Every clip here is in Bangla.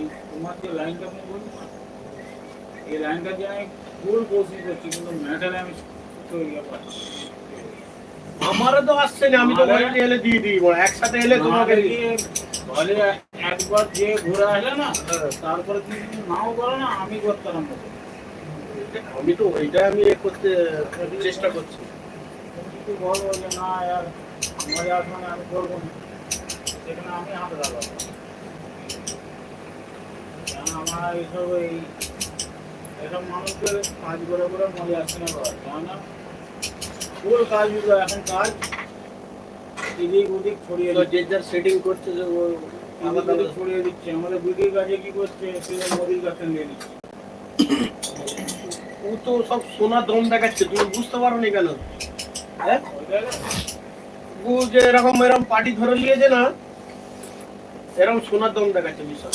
এই তোমার যে লাইনটা আমি বলছি এই লাইনটা যে আমি ফুল কোচিং করছি কিন্তু ম্যাটারে আমি তৈরি পাচ্ছি আমারও তো আসছে না আমি তো বাড়িতে এলে দিয়ে দিই একসাথে এলে তোমাকে বলে একবার যে ঘুরে আসলে না তারপরে তুমি নাও করো না আমি করতাম আমি তো ওইটা আমি করতে চেষ্টা করছি। কিন্তু বলো যে না আর মজা আসবে না আমি করব না সেখানে আমি হাত লাগাবো আমার এইসব এই এসব মানুষদের কাজ করে করে মজা আসছে না কেননা ফুল এখন কাজ। এদিক ওদিক ছড়িয়ে যে যার সেটিং করছে যে ও ছড়িয়ে দিচ্ছে। আমাদের বিডির কাজে কি করছে? সে মোদির কাছে নিয়ে নিচ্ছে। ও তো সব সোনা দম দেখাচ্ছে তুমি বুঝতে পারো নি কেন? হ্যাঁ? ও যে এরকম এরকম পার্টি ধরে নিয়েছে না এরকম সোনার দম দেখাচ্ছে বিশাল।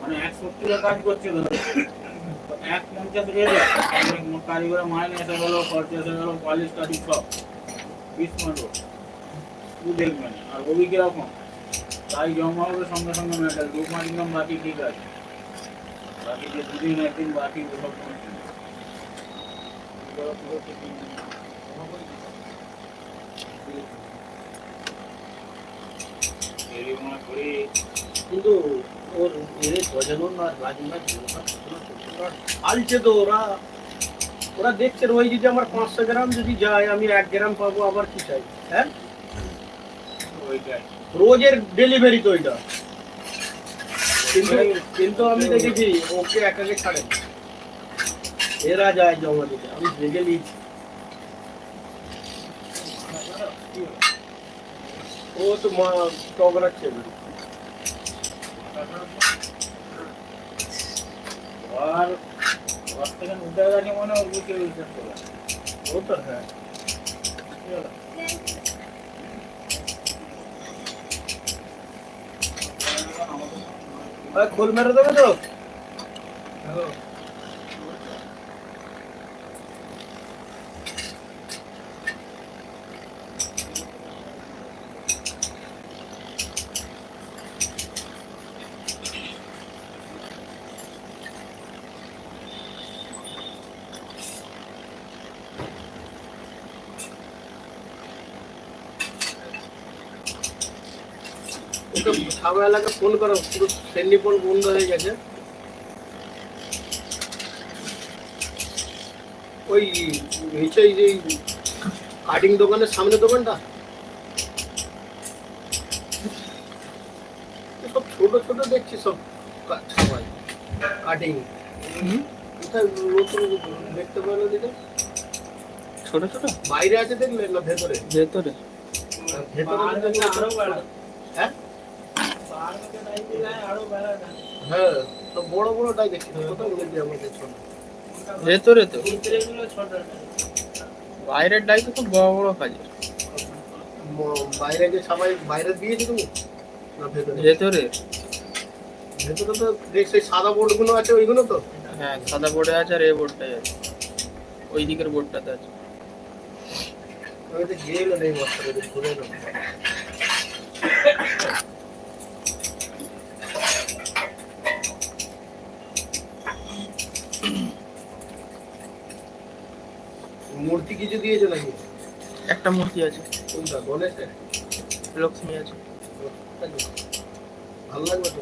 মানে এক সত্তরের কাজ করছে ধরো তো এক পঞ্চাশ রেটে কারিগরের মাইনে এসে গেলো খরচা এসে গেলো পলিশ টালিশ সব বিশ মারো তুই দেখবেন আর ওই কিরকম তাই জমা হবে সঙ্গে সঙ্গে মেটাল দু পাঁচ দিন বাকি ঠিক আছে বাকি যে দুদিন একদিন বাকি ওসব কোনো কিন্তু ওর এ গজানো না রাজু না আলছে তো ওরা। ওরা দেখছে ওই যদি আমার পাঁচশো গ্রাম যদি যায় আমি এক গ্রাম পাবো আবার কি চাই? হ্যাঁ? রোজের ডেলিভারি তো ওইটা। কিন্তু কিন্তু আমি দেখেছি ওকে একাকে ছাড়ে। এরা যায় জমা দিতে। আমি দেখে নিয়েছি। ও তো মা টগরাচ্ছে না আর ঘর থেকে উঠে গেছে মনে হয় বুঝে বিশ্বাস করে ও তো হ্যাঁ আরে খোল মেরে দেবে তো ওকে সামনে এলাকা ফোন করো পুরো সেন্ডি ফোন বন্ধ হয়ে গেছে। ওই নিচে যে কাটিং দোকানের সামনে দোকানটা? সব ছোট ছোট দেখছি সব সবাই কাটিং কোথায় নতুন দেখতে পেল দিকে ছোট ছোট? বাইরে আছে দেখলে না ভেতরে? ভেতরে। ভেতরে দেখলে থেকে আরও বেড়া। হ্যাঁ। হ্যাঁ তো বড় বড়টাই দেখছি কোথাও বলেছি আমাকে ছোট ভেতরে তো। ভিতরেগুলো ছোট ছোট। বাইরের ডাই তো খুব বড় বড় কাজে বাইরে যে সবাই বাইরে দিয়েছি তুমি? না ভেতরে? ভেতরে। ভেতরে তো দেখ সেই সাদা বোর্ডগুলো আছে ওইগুলো তো? হ্যাঁ সাদা বোর্ডে আছে আর এ বোর্ডটাই আছে। ওই দিকের বোর্ডটাতে আছে। আমি তো গিয়ে এলো এই বছর ঘুরে মূর্তি কিছু দিয়েছ নাকি? একটা মূর্তি আছে। কোনটা? গণেশের? লক্ষ্মী আছে। ভালো লাগবে তো